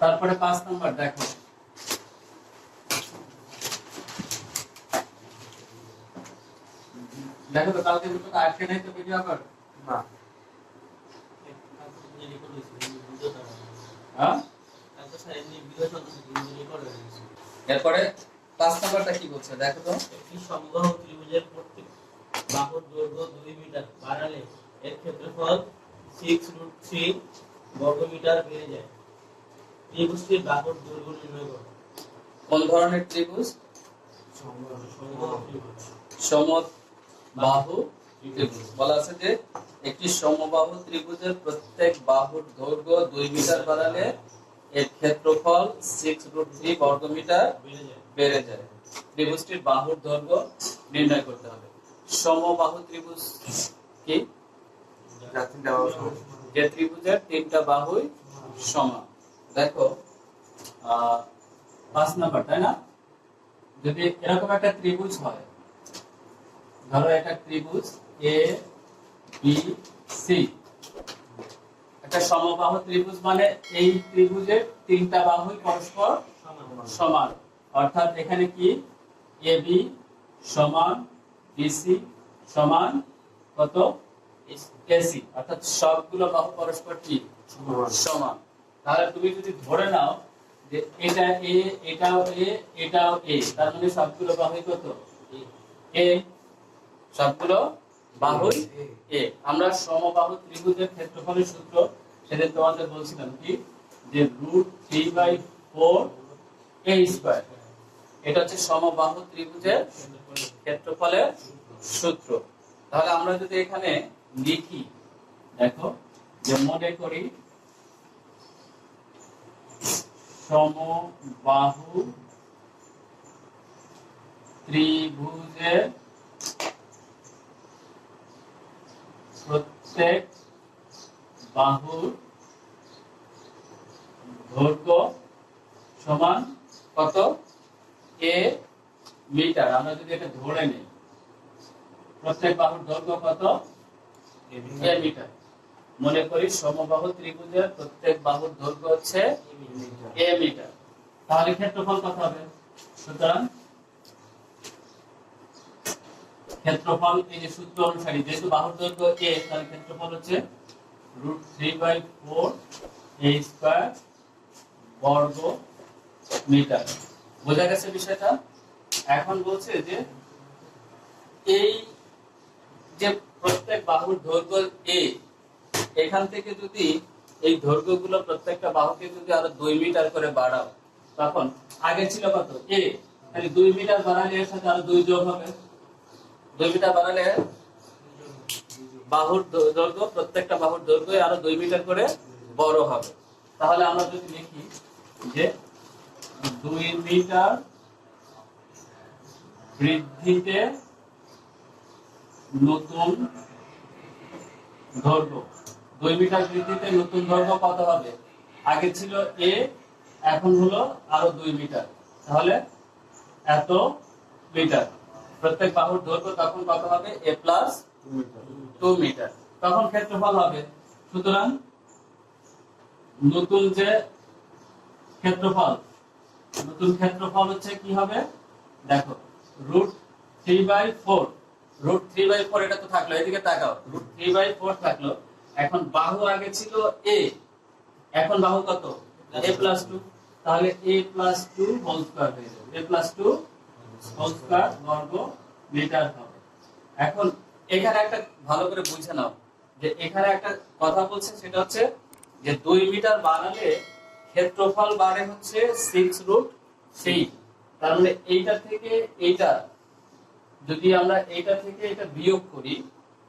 তারপরে পাঁচ নাম্বার দেখো। দেখো তো কালকে দুটো আটকে নাই তো ভিডিও আবার? না। হ্যাঁ? এরপরে পাঁচ নাম্বারটা কি বলছে দেখো তো। একটি সমবাহু ত্রিভুজের প্রত্যেক বাহুর দৈর্ঘ্য দুই মিটার বাড়ালে এর ক্ষেত্রফল সিক্স রুট থ্রি বর্গমিটার বেড়ে যায়। ত্রিভুজটির বাহুর দৈর্ঘ্য নির্ণয় করো? কোন ধরনের ত্রিভুজ? সমবাহু ত্রিভুজ। বলা আছে যে একটি সমবাহু ত্রিভুজের প্রত্যেক বাহুর দৈর্ঘ্য দুই মিটার বাড়ালে এর ক্ষেত্রফল সিক্স রুট থ্রি বর্গমিটার বেড়ে যায়। বেড়ে যায় ত্রিভুজটির বাহুর দৈর্ঘ্য নির্ণয় করতে হবে। সমবাহু ত্রিভুজ কি? বাহু। যে ত্রিভুজের তিনটা বাহুই সমান। দেখো পাঁচ নাম্বার, তাই না? যদি এরকম একটা ত্রিভুজ হয়, ধরো একটা ত্রিভুজ এ বি সি একটা সমবাহু ত্রিভুজ মানে এই ত্রিভুজের তিনটা বাহুই পরস্পর সমান। অর্থাৎ এখানে কি? এ বি সমান বিসি সমান কত? এসি অর্থাৎ সবগুলো বাহু পরস্পর কি? সমান। তাহলে তুমি যদি ধরে নাও যে এটা এ, এটাও এ এটাও এ, তার মানে সবগুলো বাহুই কত? এ। সবগুলো বাহুই এ। আমরা সমবাহু ত্রিভুজের ক্ষেত্রফলের সূত্র সেদিন তোমাদের বলছিলাম কি? যে root three by four A square. এটা হচ্ছে সমবাহু ত্রিভুজের ক্ষেত্রফলের সূত্র। তাহলে আমরা যদি এখানে লিখি, দেখো, যে মনে করি সমবাহু ত্রিভুজের প্রত্যেক বাহুর দৈর্ঘ্য সমান কত? A metre. আমরা যদি এটা ধরে নিই, প্রত্যেক বাহুর দৈর্ঘ্য কত? A metre. মনে করি সমবাহু ত্রিভুজের প্রত্যেক বাহুর দৈর্ঘ্য হচ্ছে তাহলে ক্ষেত্রফল কত হবে? সুতরাং ক্ষেত্রফল এই যে সূত্র অনুসারে, যেহেতু বাহুর দৈর্ঘ্য এ, তাহলে ক্ষেত্রফল হচ্ছে root three by four A square বর্গ মিটার। বোঝা গেছে বিষয়টা? এখন বলছে যে এই যে প্রত্যেক বাহুর দৈর্ঘ্য এ এখান থেকে যদি এই দৈর্ঘ্যগুলো প্রত্যেকটা বাহুকে যদি আরও দুই মিটার করে বাড়াও, তখন আগে ছিল কত? এ। তাহলে দুই মিটার বাড়ালে এর সাথে আরও দুই যোগ হবে। দুই মিটার বাড়ালে বাহুর দৈর্ঘ্য, প্রত্যেকটা বাহুর দৈর্ঘ্য আরও দুই মিটার করে বড় হবে। তাহলে আমরা যদি লিখি যে দুই মিটার বৃদ্ধিতে নতুন দৈর্ঘ্য। মিটার বৃদ্ধিতে নতুন দৈর্ঘ্য কত হবে? আগে ছিল এ এখন হলো আরও দুই মিটার। তাহলে এত মিটার। প্রত্যেক বাহুর দৈর্ঘ্য তখন কত হবে? এ প্লাস টু মিটার তখন ক্ষেত্রফল হবে। সুতরাং নতুন যে ক্ষেত্রফল, নতুন ক্ষেত্রফল হচ্ছে কি হবে? দেখো root three by four root three by four এটা তো থাকল, এদিকে তাকাও। রুট থ্রি বাই ফোর থাকল। এখন বাহু আগে ছিল এ এখন বাহু কত? এ প্লাস টু তাহলে A plus two whole square হয়ে যাবে। A plus two whole square বর্গ মিটার হবে। এখন এখানে একটা ভালো করে বুঝে নাও যে এখানে একটা কথা বলছে, সেটা হচ্ছে যে দুই মিটার বানালে ক্ষেত্রফল বাড়ে হচ্ছে সিক্স রুট থ্রি তার মানে এইটা থেকে এইটা, যদি আমরা এইটা থেকে এটা বিয়োগ করি,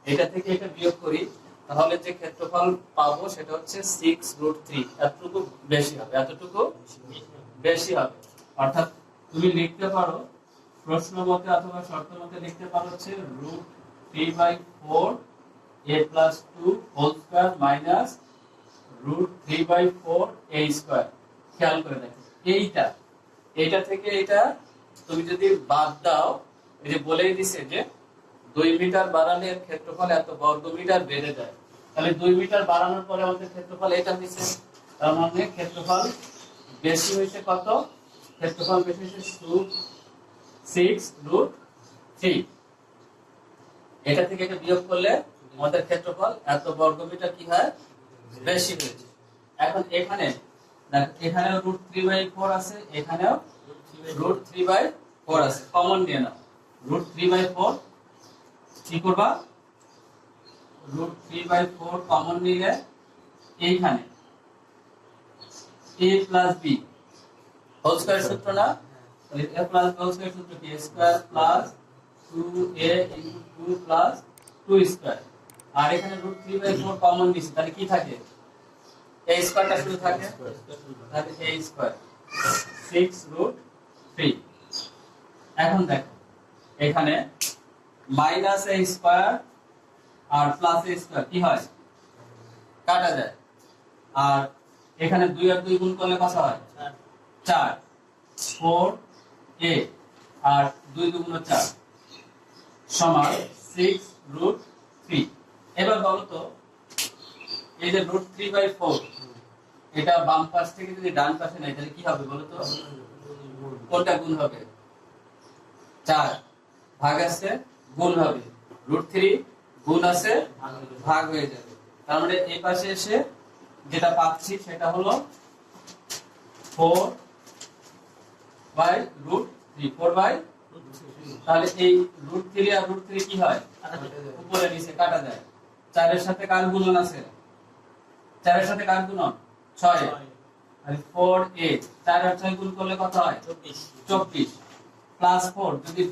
এটা থেকে এটা বিয়োগ করি তাহলে যে ক্ষেত্রফল পাবো সেটা হচ্ছে সিক্স রুট থ্রি এতটুকু বেশি হবে, এতটুকু বেশি হবে। অর্থাৎ তুমি লিখতে পারো, প্রশ্ন মতে অথবা শর্ত মতে লিখতে পারো হচ্ছে root three by four A plus two whole square minus root three by four A square খেয়াল করে দেখো, এইটা এইটা থেকে এটা তুমি যদি বাদ দাও, এই যে বলেই দিছে যে দুই মিটার বাড়ালে ক্ষেত্রফল এত বর্গ মিটার বেড়ে যায়। তাহলে দুই মিটার বাড়ানোর পরে আমাদের ক্ষেত্রফল এটা হয়েছে, তার মানে ক্ষেত্রফল বেশি হয়েছে কত? ক্ষেত্রফল বেশি হয়েছে সিক্স রুট থ্রি এটা থেকে এটা বিয়োগ করলে আমাদের ক্ষেত্রফল এত বর্গমিটার কি হয়? বেশি হয়েছে। এখন এখানে এখানেও রুট থ্রি বাই ফোর আছে, এখানেও রুট থ্রি বাই ফোর আছে। কমন নিয়ে নাও। রুট থ্রি বাই ফোর কি করবা? Root three by four common নিলে এইখানে, a plus B whole square সূত্র না? a প্লাস হোল স্কয়ার সূত্র কি? Square plus 2a into 2 plus 2 square আর এখানে রুট 3 বাই 4 কমন নিছি, তাহলে কি থাকে? a স্কয়ারটা শুধু থাকে? তাহলে a স্কয়ার 6 রুট 3 এখন দেখো, এখানে মাইনাস a স্কয়ার আর প্লাস a স্কয়ার কি হয়? কাটা যায়। আর এখানে দুই আর দুই গুণ করলে কত হয়? চার। ফোর এ আর দুই দুগুণ চার। সমান সিক্স রুট থ্রি এবার বলো তো এই যে রুট থ্রি বাই ফোর এটা বাম পাশ থেকে যদি ডান পাশে নেয় তাহলে কি হবে বলো তো? কোনটা গুণ হবে? চার। ভাগ আছে গুণ হবে। রুট থ্রি গুণ আছে ভাগ হয়ে যাবে। তার মানে এই পাশে এসে যেটা পাচ্ছি সেটা হলো four by root three four by তাহলে এই রুট থ্রি আর রুট থ্রি কি হয়? উপরে নিচে কাটা যায়। চারের সাথে কার গুণন আছে? চারের সাথে কার গুণন? ছয়। তাহলে ফোর এ চার আর ছয় গুণ করলে কত হয়? চব্বিশ। চব্বিশ। প্লাস ফোর যদি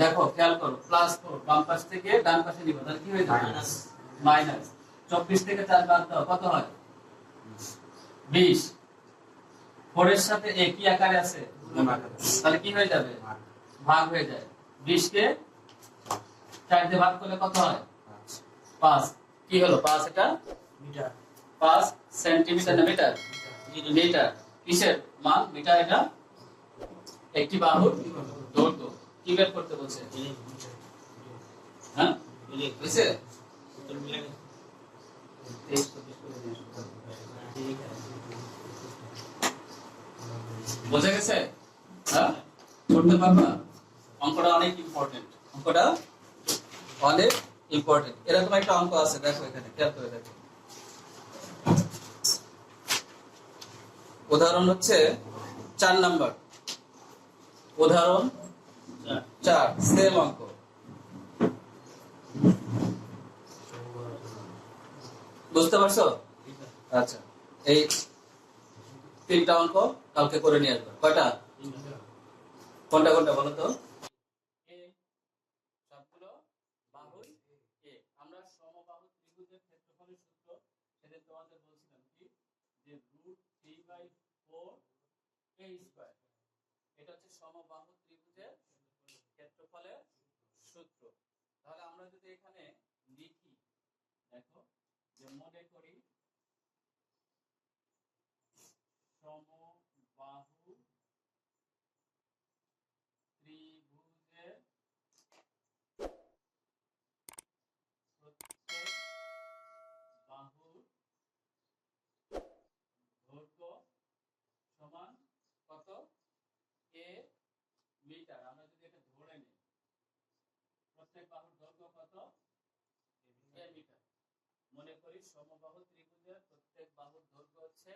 দেখো খেয়াল করো প্লাস ফোর বাম পাশ থেকে ডান পাশে নিব তাহলে কি হয়ে যাবে? মাইনাস মাইনাস চব্বিশ থেকে চার বাদ দাও কত হয়? বিশ। ফোরের সাথে এ কি আকারে আছে? তাহলে কি হয়ে যাবে? ভাগ। হয়ে যায়। বিশ কে চার দিয়ে ভাগ করলে কত হয়? পাঁচ। কি হলো? পাঁচ এটা? মিটার পাঁচ সেন্টিমিটার না মিটার মিটার কিসের? মান মিটার এটা? একটি বাহুর দৈর্ঘ্য। বের করতে বলছে। হ্যাঁ? বোঝা গেছে? হ্যাঁ? করতে পারবা? অঙ্কটা অনেক ইম্পর্টেন্ট অঙ্কটা অনেক ইম্পর্টেন্ট এরকম একটা অঙ্ক আছে, দেখো এখানে, খেয়াল করে দেখো। উদাহরণ হচ্ছে চার নাম্বার। উদাহরণ চার, সেম অঙ্ক। বুঝতে পারছ? আচ্ছা এই তিনটা অঙ্ক কালকে করে নিয়ে আসবে। কয়টা? কোনটা কোনটা বলো তো? আমরা সমবাহু তোমাদের এটা হচ্ছে সমবাহু ত্রিভুজের ক্ষেত্রফলের সূত্র। তাহলে আমরা যদি এখানে লিখি, দেখো, যে মনে করি সমবাহু ত্রিভুজের বাহুর দৈর্ঘ্য সমান কত? A metre. আমরা প্রত্যেক বাহুর দৈর্ঘ্য কত? মিটার। মনে করি সমবাহু ত্রিভুজের প্রত্যেক বাহুর দৈর্ঘ্য হচ্ছে